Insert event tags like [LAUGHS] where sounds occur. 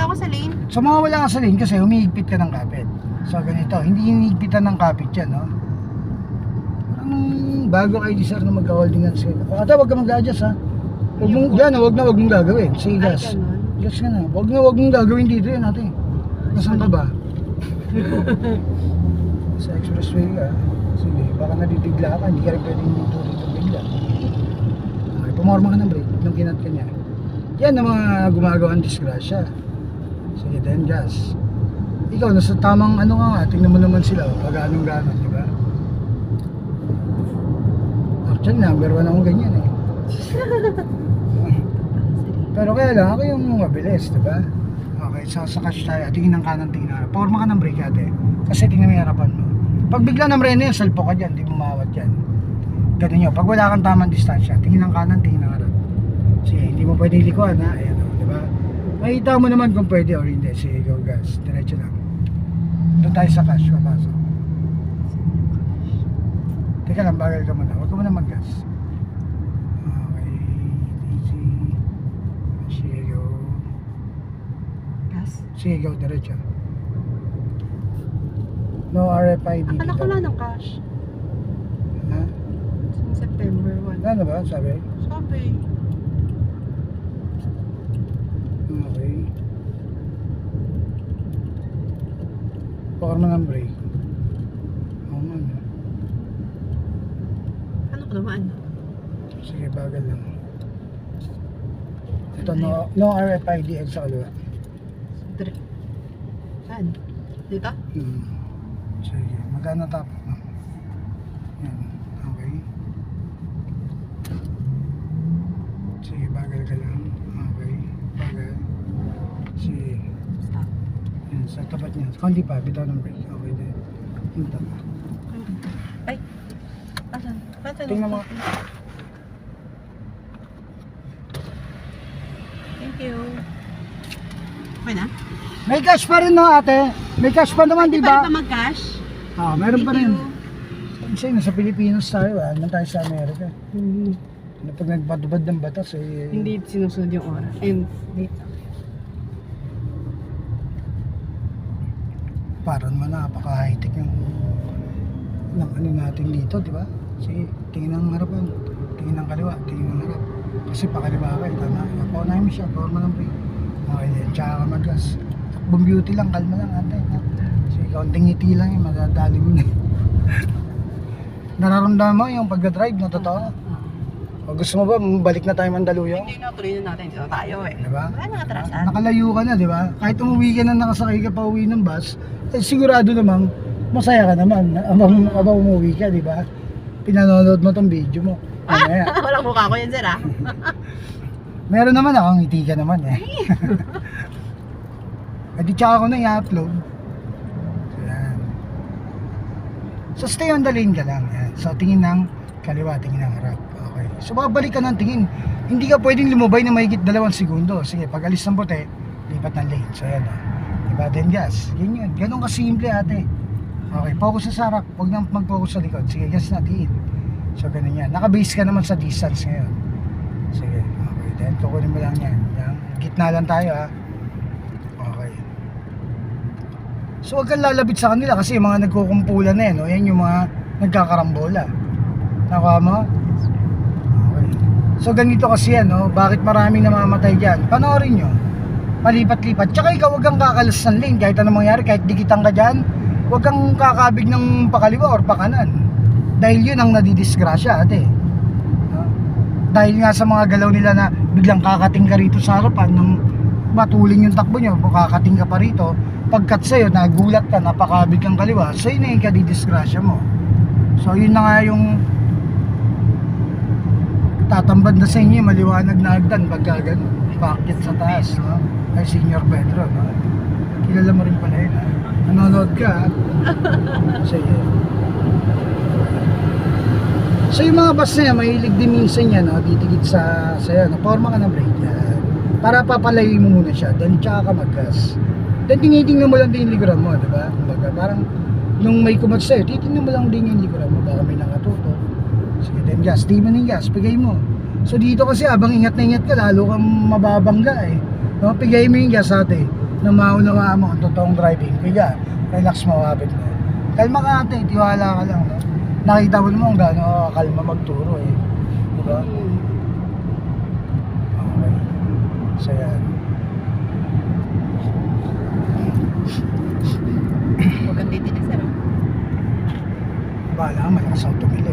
wala ako sa lane. So mga wala ka sa lane kasi humihigpit ka ng kapit. So ganito, hindi hinihigpitan ng kapit yan, no? Parang bago kayo di sir na magka-holding hands kayo. O ata, huwag ka mag-adjust ha. Huwag mong, yan, huwag na, huwag mong gagawin. Sige, Ay, gas. Gas ka na. Huwag na, huwag mong gagawin dito yan ate. Nasaan ka ba? [LAUGHS] sa expressway ka. Sige, baka nabibigla ka, hindi ka rin pwedeng tuloy bigla. Okay, pumorma ka ng brake nung kinat ka niya. Yan ang mga gumagawang disgrasya. Sige, then gas. Ikaw, nasa tamang ano ka nga, tingnan mo naman sila, pag anong gano'n, di ba? Actually, number one akong ganyan eh. [LAUGHS] Pero kaya lang, ako yung mabilis, di ba? Okay, sa sa cash tayo, tingin ng kanan, tingin ng harap. Forma ka ng brake ate. Kasi tingnan mo yung harapan mo. Pag bigla ng reno yun, salpo ka dyan, di mo mawat yan. Ganun yun. Pag wala kang tamang distansya, tingin ng kanan, tingin ng harap. Sige, hindi mo pwede likuan ha. Ayan Makita mo naman kung pwede or hindi. Sige, go gas. Diretso lang. Doon tayo sa cash, papasok. Teka lang, bagal ka muna. Huwag ka muna mag-gas. Okay, easy. Sige, go. Gas. Sige, go, diretso. No RFID Akala ko dito. lang ng cash. Ha? Since September 1. Ano ba, sabi? Sabi. Okay. Forma ng brake. Oo ah. Ano ko naman? Sige, bagal lang. Ito, no, no RFID sa kaliwa. Dire. Saan? Dito? Hmm. Sige, magkano tapos mo? Yan, okay. Sige, bagal ka lang. Okay, bagal. Sige, Stop. yan, sa tapat niya. Kundi pa, bitaw ng brake. Okay din. Hinta ka. Ay. Asan? Asan? Tingnan mo. Thank you. Okay na? May cash pa rin no ate? May cash pa naman, di ba ba? pa mag-cash? Ah, meron pa rin. you. Kasi nasa Pilipinas tayo, ah. Naman tayo sa Amerika. Hmm. Ano pag nagbatubad ng batas, eh... Hindi sinusunod yung oras. And dito. Parang naman napaka-high-tech yung ng ano natin dito, di ba? Sige, tingin ng harapan, tingin ng kaliwa, tingin ng harap. Kasi pakaliwa ka, eh, tama. Paunahin mo siya, forma ng brake. Okay, then, tsaka ka mag-gas. Takbong beauty lang, kalma lang ate. Ha? Sige, kaunting ngiti lang yun, madadali mo na. [LAUGHS] Nararamdaman mo yung pagdadrive na totoo? O gusto mo ba, balik na tayo Mandaluyong? Hindi na, tuloy na natin. Dito tayo eh. Di ba? Wala nang atrasan. Nakalayo ka na, di ba? Kahit umuwi ka na nakasakay ka pa uwi ng bus, eh, sigurado namang masaya ka naman abang, abang umuwi ka, di ba? Pinanonood mo tong video mo. Mamaya. [LAUGHS] Walang mukha ko yan, sir ah. [LAUGHS] Meron naman ako, ngiti ka naman eh. [LAUGHS] Eh di tsaka ko na i-upload. So, yan. So stay on the lane ka lang. Yan. So tingin ng kaliwa, tingin ng harap. Okay. So babalik ka ng tingin. Hindi ka pwedeng lumubay na mahigit dalawang segundo. Sige, pag alis ng puti, lipat ng lane. So yan. Oh. Diba then gas? Ganyan. Ganun kasimple ate. Okay, focus sa harap. Huwag nang mag-focus sa likod. Sige, gas na, tiin. So ganun yan. Naka-base ka naman sa distance ngayon. Sige, okay. Then kukunin mo lang yan. yan. Gitna lang tayo ha. Okay. So huwag kang lalapit sa kanila kasi mga nagkukumpulan na yan. No? Yan yung mga nagkakarambola. Nakuha mo? Okay. So ganito kasi yan. No? Bakit maraming namamatay dyan? Panoorin nyo. Palipat-lipat. Tsaka ikaw huwag kang kakalas ng lane. Kahit anong mangyari, kahit dikitan ka dyan, huwag kang kakabig ng pakaliwa or pakanan. Dahil yun ang nadidisgrasya ate. No? Dahil nga sa mga galaw nila na biglang kakating ka rito sa harapan nung matulin yung takbo nyo, kakating ka pa rito, pagkat sa'yo, nagulat ka, napakabig kang kaliwa, sa'yo na yung kadidisgrasya mo. So yun na nga yung tatambad na sa inyo, maliwanag na hagdan, pagka ganun, paakyat sa taas, no? Ay, Senior Pedro, no? Kilala mo rin pala yun, ha? Nanonood ka, ha? [LAUGHS] Sige. So yung mga bus na yan, mahilig din minsan yan, no? Titigit sa, sa yan, no? Forma ka ng brake yan. Para papalayo mo muna siya, then tsaka ka mag-gas. Then tinitingnan mo lang din yung likuran mo, di ba? Kumbaga, parang nung may kumat sa'yo, titingnan mo lang din yung likuran mo, baka may nakatuto. Sige, then gas, di mo ng gas, pigay mo. So dito kasi abang ingat na ingat ka, lalo kang mababangga eh. No, pigay mo yung gas ate. na maunawaan mo ang totoong driving. Kaya, relax mo mo. Kalma ka ate, tiwala ka lang. No? Nakita mo naman ka kalma magturo eh. Di ba? Hmm. Okay. So yan. Huwag kang